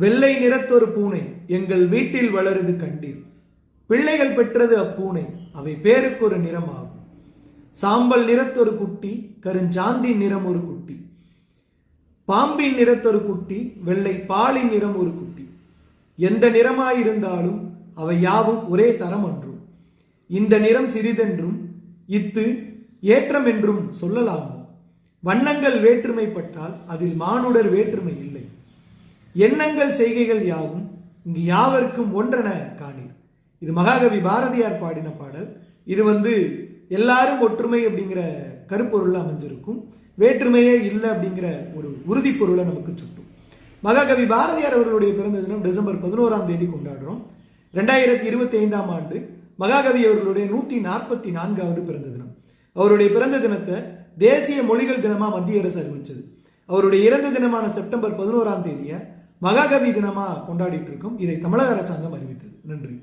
வெள்ளை நிறத்தொரு பூனை எங்கள் வீட்டில் வளருது கண்டீர். பிள்ளைகள் பெற்றது அப்பூனை அவை பேருக்கு ஒரு நிறமாகும். சாம்பல் நிறத்தொரு குட்டி கருஞ்சாந்தி நிறம் ஒரு குட்டி. பாம்பின் நிறத்தொரு குட்டி வெள்ளை பாலின் நிறம் ஒரு குட்டி. எந்த நிறமாயிருந்தாலும் அவை யாவும் ஒரே தரம் அன்றும். இந்த நிறம் சிறிதென்றும் இத்து ஏற்றம் என்றும் சொல்லலாமோ? வண்ணங்கள் வேற்றுமைப்பட்டால் அதில் மானுடர் வேற்றுமை இல்லை. எண்ணங்கள் செய்கைகள் யாவும் இங்கு யாவருக்கும் ஒன்றென காணீர். இது மகாகவி பாரதியார் பாடின பாடல். இது வந்து எல்லாரும் ஒற்றுமை அப்படிங்கிற கருப்பொருள் அமைஞ்சிருக்கும். வேற்றுமையே இல்லை அப்படிங்கிற ஒரு உறுதிப்பொருளை நமக்கு சுட்டும். மகாகவி பாரதியார் அவர்களுடைய பிறந்த தினம் டிசம்பர் பதினோராம் தேதி கொண்டாடுறோம். ரெண்டாயிரத்தி இருபத்தி ஐந்தாம் ஆண்டு மகாகவி அவர்களுடைய நூற்றி நாற்பத்தி நான்காவது பிறந்த தினம். அவருடைய பிறந்த தினத்தை தேசிய மொழிகள் தினமாக மத்திய அரசு அறிவித்தது அவருடைய இறந்த தினமான செப்டம்பர் பதினோராம் தேதியை மகாகவி தினமாக கொண்டாடிட்டு இருக்கோம். இதை தமிழக அரசாங்கம் அறிவித்தது. நன்றி.